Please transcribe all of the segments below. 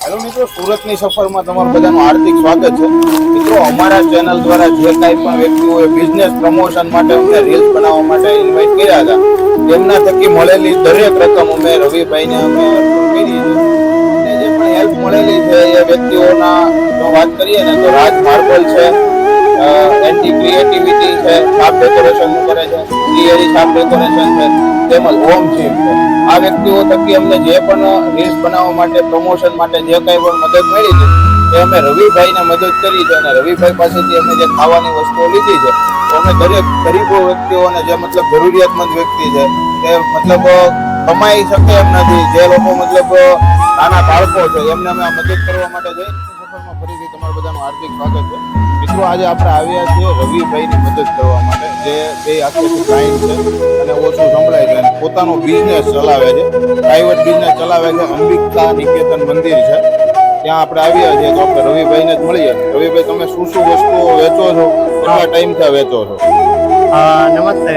Hello મિત્રો, સુરતની સફરમાં તમારું બધાનું હાર્દિક સ્વાગત છે. મિત્રો, અમારા ચેનલ દ્વારા જે કાંઈ પણ વ્યક્તિઓએ બિઝનેસ પ્રમોશન માટે અમને રીલ્સ બનાવવા માટે ઇન્વાઇટ કર્યા હતા, તેમના થકી મળેલી દરેક રકમ અમે રવિભાઈને અમે કરી છે જે પણ હેલ્પ મળેલી છે એ વ્યક્તિઓના, જો વાત કરીએ ને તો રાજ માર્બલ છે એન્ટી ક્રિએટિવિટી છે શાપ ડેકોરેશન કરે છે ક્લિયરી શાપ ડેકોરેશન છે. તેમજ હોમ જીમ આ વ્યક્તિઓ થકી અમને જે પણ રીલ્સ બનાવવા માટે પ્રમોશન માટે જે કંઈ પણ મદદ મળી છે, એ અમે રવિભાઈને મદદ કરી છે અને રવિભાઈ પાસેથી અમે જે ખાવાની વસ્તુઓ લીધી છે, તો અમે દરેક ગરીબો વ્યક્તિઓને જે મતલબ જરૂરિયાતમંદ વ્યક્તિ છે તે મતલબ કમાઈ શકે એમ નથી. જે લોકો મતલબ નાના બાળકો છે, એમને અમે મદદ કરવા માટે જઈ સફરમાં ફરીથી તમારું બધાનું હાર્દિક સ્વાગત છે. મિત્રો, આજે આપણે આવ્યા છીએ રવિભાઈની મદદ કરવા માટે, જે બે આખી ક્લાયન્ટ છે અને ઓછું સંભળાય છે અને પોતાનો બિઝનેસ ચલાવે છે. પ્રાઇવેટ બિઝનેસ ચલાવે છે. અંબિકા નિકેતન મંદિર છે. ત્યાં આપણે આવ્યા છીએ તો આપણે રવિભાઈને જ મળીએ. રવિભાઈ, તમે શું શું વસ્તુઓ વેચો છો? કેટલા ટાઈમથી વેચો છો? નમસ્તે.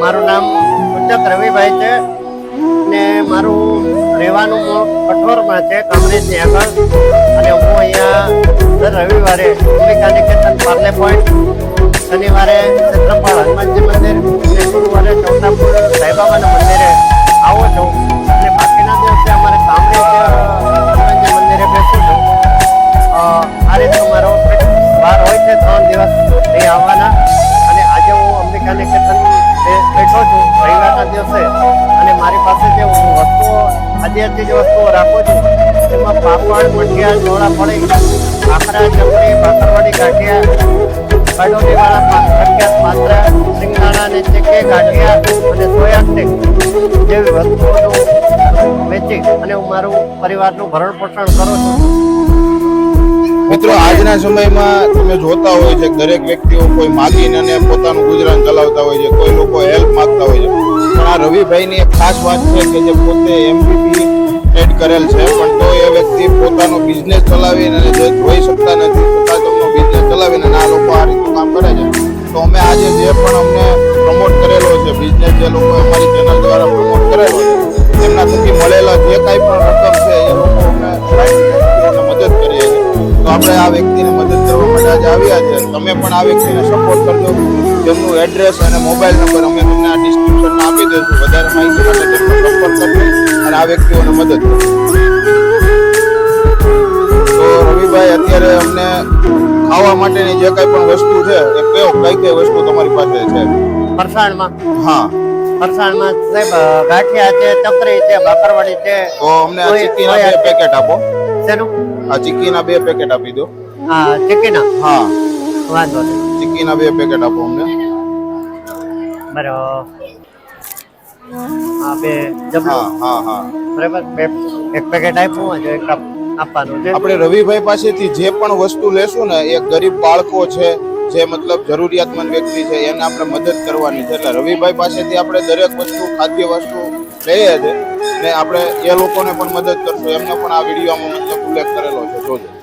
મારું નામ ઉચ્ચક રવિભાઈ છે ને મારું રહેવાનું કઠોરમાં છે, કમરેજની આગળ. અને હું અહીંયા દર રવિવારે અંબિકા નિકેતન પાર્લે પોઈન્ટ શનિવારે છત્રપાળ હનુમાનજી મંદિર અને ગુરુવારે ચોટાપુર સાઈબાબાના મંદિરે આવો છું. આદિવાસી જે વસ્તુઓ રાખું છું તેમાં પાપડ, મઠિયા, ચોળા, ફળી, ભાખરા ચપડી ભાખરવાડી ગાંઠિયા કાડોલીવાળા પા- પ્રખ્યાત પાત્રા સિંગાણા અને ચીકે ગાંઠિયા અને સોયા સ્ટીક જેવી વસ્તુઓનું વેચી અને હું મારું પરિવારનું ભરણ પોષણ કરું છું. મિત્રો, આજના સમયમાં તમે જોતા હોય છે દરેક વ્યક્તિઓ કોઈ માગીને અને પોતાનું ગુજરાન ચલાવતા હોય છે, કોઈ લોકો હેલ્પ માગતા હોય છે. પણ આ રવિભાઈની એક ખાસ વાત છે કે જે પોતે એમબીબી એડ કરેલ છે, પણ તો એ વ્યક્તિ પોતાનો બિઝનેસ ચલાવીને અને જે જોઈ શકતા નથી છતાં તેમનો બિઝનેસ ચલાવીને આ લોકો આ રીતનું કામ કરે છે. તો અમે આજે જે પણ અમને પ્રમોટ કરેલો છે બિઝનેસ જે લોકો અમારી ચેનલ દ્વારા પ્રમોટ કરેલો છે, એમના થકી મળેલા જે કાંઈ પણ રકમ છે, એ લોકો અમે મદદ કરીએ છીએ. તો આપણે આ વ્યક્તિને મદદ કરવા માટે આજે આવ્યા છે. તમે પણ આ વ્યક્તિને સપોર્ટ કરજો. તેમનું એડ્રેસ અને મોબાઈલ નંબર અમે તમને આ ડિસ્ક્રિપ્શનમાં આપી દઈશું. વધારે માહિતી માટે તેમનો સંપર્ક કરજો અને આ વ્યક્તિઓને મદદ તો રવિભાઈ અત્યારે અમને ખાવા માટેની જે કઈ પણ વસ્તુ છે એ કયો? કઈ કઈ વસ્તુ તમારી પાસે છે? ફરસાણમાં. હા. ફરસાણમાં સાહેબ ગાંઠિયા છે ચકરી છે ભાખરવાડી છે. તો અમને આ ચીકીના બે પેકેટ આપો. શેનું? આ ચીકીના બે પેકેટ આપી દો. હા ચીકીના હા. વાંધો નહીં. ચીક્કીના બે પેકેટ આપો અમને. બરાબર બે હા હા હા. બરાબર? એક પેકેટ આપ્યું એક આપ- આપવાનું છે. આપણે રવિભાઈ પાસેથી જે પણ વસ્તુ લેશું ને એ ગરીબ બાળકો છે જે મતલબ જરૂરિયાતમંદ વ્યક્તિ છે એને આપણે મદદ કરવાની છે. એટલે રવિભાઈ પાસેથી આપણે દરેક વસ્તુ ખાદ્ય વસ્તુ લઈએ છે ને આપણે એ લોકોને પણ મદદ કરશું. એમને પણ આ વિડીયોમાં મતલબ ઉલ્લેખ કરેલો છે. જોજો.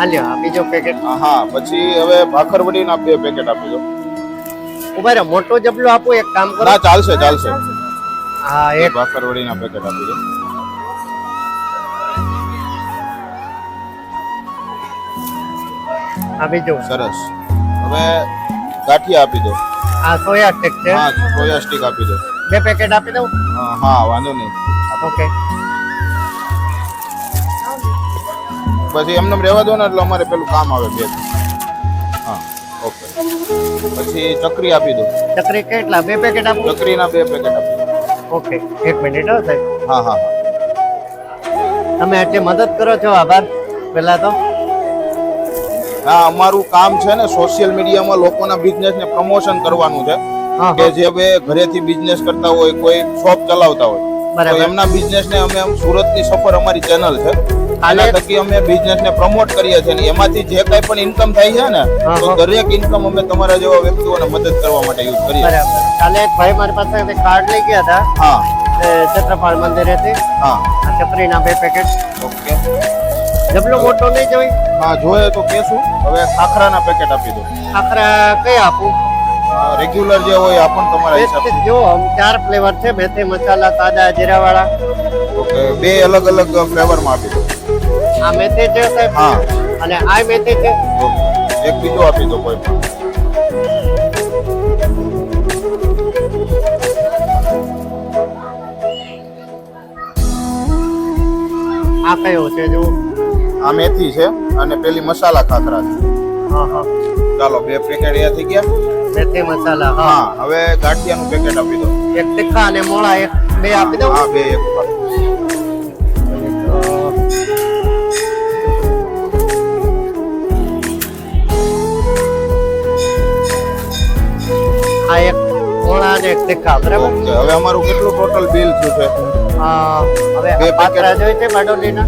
હાલ્યો આ બીજો પેકેટ હા, પછી હવે ભાખરવડીના બે પેકેટ આપી દો. ઊભા રહો મોટો જબલો આપું એક કામ કરો. ના ચાલશે ચાલશે. હા એક. ભાખરવડી ભાખરવડીના પેકેટ આપી દો. આ બીજો. સરસ. હવે ગાંઠિયા આપી દો. આ સોયા સ્ટીક છે. હા સોયા સ્ટીક આપી દો. બે પેકેટ આપી દઉં? હા વાંધો નહીં. ઓકે પછી એમને એમ રહેવા દો ને એટલે અમારે પેલું કામ આવે બે. હા ઓકે. પછી ચકરી આપી દો. ચકરી કેટલા? બે પેકેટ આપો? ચકરીના બે પેકેટ આપો ઓકે. એક મિનિટ હો સાહેબ. હા હા તમે આટલી મદદ કરો છો? આભાર. પહેલા તો. હા અમારું કામ છે ને સોશિયલ મીડિયામાં લોકોના બિઝનેસને પ્રમોશન કરવાનું છે. કે જે બે ઘરેથી બિઝનેસ કરતા હોય કોઈ શોપ ચલાવતા હોય. બરાબર. એમના બિઝનેસને અમે સુરતની સફર અમારી ચેનલ છે. આના થકી અમે બિઝનેસને પ્રમોટ કરીએ છીએ અને એમાંથી જે કઈ પણ ઇન્કમ થાય છે ને તો દરેક ઇન્કમ અમે તમારા જેવા વ્યક્તિઓને મદદ કરવા માટે યુઝ કરીએ. બરાબર. કાલે એક ભાઈ મારી પાસે કાર્ડ લઈ ગયા હતા. હા. એ મંદિરે થી. હા. ચપરીના બે પેકેટ ઓકે. જબલો મોટો નહીં જોઈ? હા જોઈએ તો કેશું. હવે ખાખરાના પેકેટ આપી દો ખાખરા કઈ આપું? રેગ્યુલર જે હોય આ પણ તમારા હિસાબ જો આમ ચાર ફ્લેવર છે મેથી મસાલા તાજા જીરાવાળા. ઓકે બે અલગ અલગ ફ્લેવરમાં આપી દો આ મેથી છે સાહેબ? હા. અને આ મેથી છે? એક બીજો આપી દો કોઈ પણ. આ કયો છે જો આ મેથી છે અને પેલી મસાલા ખાખરા છે. હા હા. ચાલો બે પેકેટ અહીંયા થઈ ગયા. મેથી મસાલા હા. હા હવે ગાંઠિયાનું પેકેટ આપી દો. એક તીખા અને મોળા એક બે આપી દો હા બે એક મોળા અને બરાબર? હવે અમારું કેટલું ટોટલ બિલ થયું છે? હવે બે પાત્રા જોઈએ છે બારડોલીના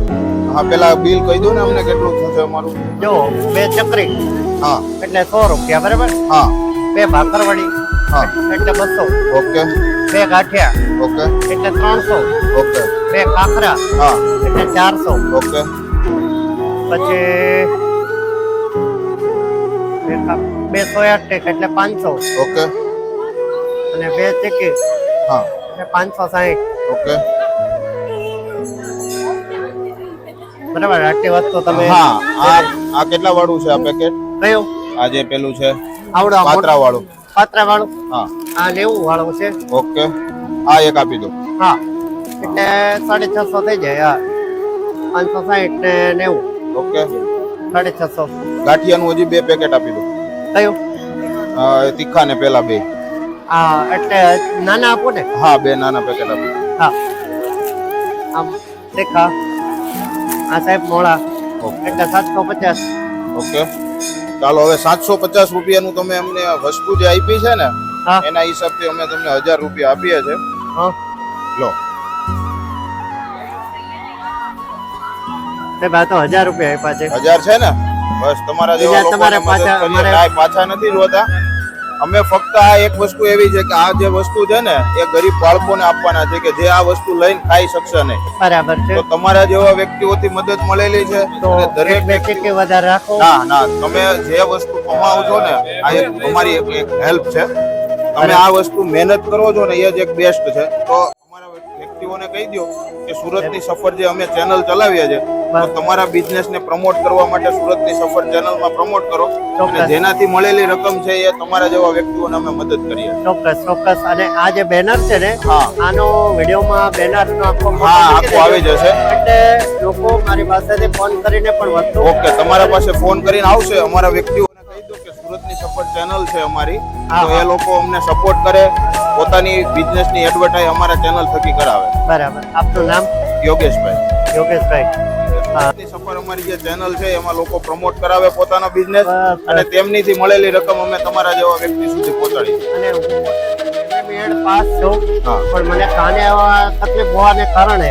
હા પેલા બિલ કહી દો ને અમને કેટલું થયું છે અમારું. જો બે ચકરી. હા. એટલે સો રૂપિયા બરાબર? હા. બે ભાખરવડી હા. એટલે બસો. ઓકે. બે ગાંઠિયા ઓકે. એટલે ત્રણસો. ઓકે. બે કાકરા હા. એટલે ચારસો. ઓકે. પછી બે બે સોયા ટેક એટલે પાંચસો. ઓકે. અને બે ચીકી હા. અને પાંચસો સાહીઠ. ઓકે. બરાબર આટલી વસ્તુ તમે હા આ આ કેટલા વાળું છે આ પેકેટ કયું? આ જે પેલું છે આવડો પાત્રા વાળું. પાત્રા વાળું? હા. આ નેવું વાળું છે. ઓકે. આ એક આપી દો. હા. એટલે સાડી છસો થઈ જાય હા. પાંચસો સાહીઠ ને નેવું. ઓકે. સાડી છસો. ગાંઠિયાનું હજી બે પેકેટ આપી દો. કયું? તીખા ને પેલા બે. હા એટલે નાના આપો ને. હા બે નાના પેકેટ આપો. હા. આમ દેખા. આ સાહેબ મોળા ઓકે. એટલે સાતસો પચાસ. ઓકે. ચાલો હવે સાતસો પચાસ રૂપિયાનું તમે અમને વસ્તુ જે આપી છે ને એના હિસાબથી અમે તમને હજાર રૂપિયા આપીએ છે હા. લો. સાહેબ આ તો હજાર રૂપિયા આપ્યા છે. હજાર છે ને? બસ તમારા જેવા તમારે પાછા પાછા નથી જોતા. અમે ફક્ત આ એક વસ્તુ એવી છે કે આ જે વસ્તુ છે ને એ ગરીબ બાળકોને આપવાના છે કે જે આ વસ્તુ લઈને ખાઈ શકશે નહીં. બરાબર છે. તો તમારા જેવા વ્યક્તિઓથી મદદ મળેલી છે તો દરેક વ્યક્તિ વધારે રાખો. ના ના તમે જે વસ્તુ કમાવો છો ને આ એક તમારી એક એક હેલ્પ છે. તમે આ વસ્તુ મહેનત કરો છો ને એ જ એક બેસ્ટ છે. તો અમારા કહી દો કે સુરતની સફર જે અમે ચેનલ ચલાવીએ છે તો તમારા બિઝનેસને પ્રમોટ કરવા માટે સુરતની સફર ચેનલમાં પ્રમોટ કરો અને જેનાથી મળેલી રકમ છે એ તમારા જેવા વ્યક્તિઓને અમે મદદ કરીએ. ચોક્કસ ચોક્કસ. અને આ જે બેનર છે ને આનો વિડીયોમાં બેનર નો આખો હા આખો આવી જશે. એટલે લોકો મારી પાસેથી ફોન કરીને પણ વસ્તુ ઓકે તમારા પાસે ફોન કરીને આવશે અમારા વ્યક્તિઓને કે સુરતની સપોર્ટ ચેનલ છે અમારી. તો એ લોકો અમને સપોર્ટ કરે પોતાની બિઝનેસની એડવર્ટાઇઝ અમારા ચેનલ થકી કરાવે. બરાબર. આપનું નામ? યોગેશભાઈ. યોગેશભાઈ. સફર અમારી જે ચેનલ છે એમાં લોકો પ્રમોટ કરાવે પોતાનો બિઝનેસ અને તેમનીથી મળેલી રકમ અમે તમારા જેવા વ્યક્તિ સુધી પહોંચાડી અને હું પાસ છું પણ મને કાને તકલીફ હોવાને કારણે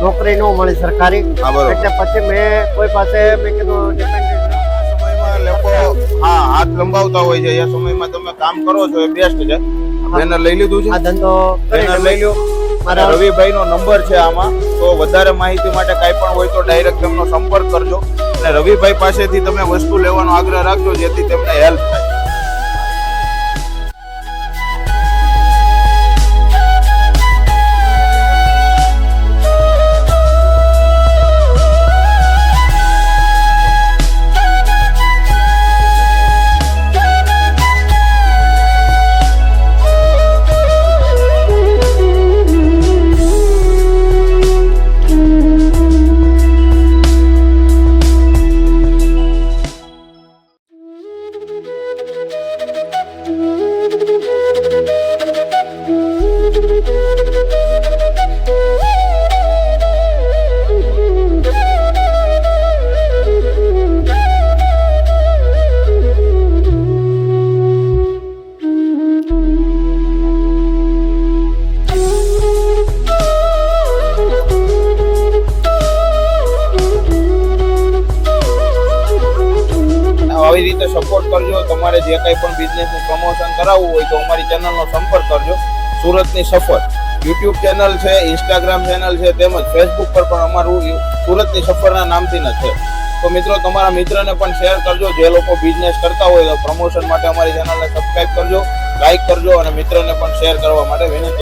નોકરી ન મળી સરકારી. એટલે પછી મેં કોઈ પાસે મેં કીધું સમયમાં લોકો હા હાથ લંબાવતા હોય છે. એ સમયમાં તમે કામ કરો છો એ બેસ્ટ છે. બેનર લઈ લીધું આ ધંધો બેનર લઈ લ્યો. મારા મારા રવિભાઈ નો નંબર છે આમાં. તો વધારે માહિતી માટે કાંઈ પણ હોય તો ડાયરેક્ટ તેમનો સંપર્ક કરજો. અને રવિભાઈ પાસેથી તમે વસ્તુ લેવાનો આગ્રહ રાખજો જેથી તેમને હેલ્પ થાય. જે કંઈ પણ બિઝનેસનું પ્રમોશન કરાવવું હોય તો અમારી ચેનલનો સંપર્ક કરજો. સુરતની સફર. યુટ્યુબ ચેનલ છે ઇન્સ્ટાગ્રામ ચેનલ છે, તેમજ ફેસબુક પર પણ અમારું સુરતની સફરના નામથી જ છે. તો મિત્રો, તમારા મિત્રને પણ શેર કરજો. જે લોકો બિઝનેસ કરતા હોય તો પ્રમોશન માટે અમારી ચેનલને સબસ્ક્રાઈબ કરજો લાઈક કરજો અને મિત્રને પણ શેર કરવા માટે વિનંતી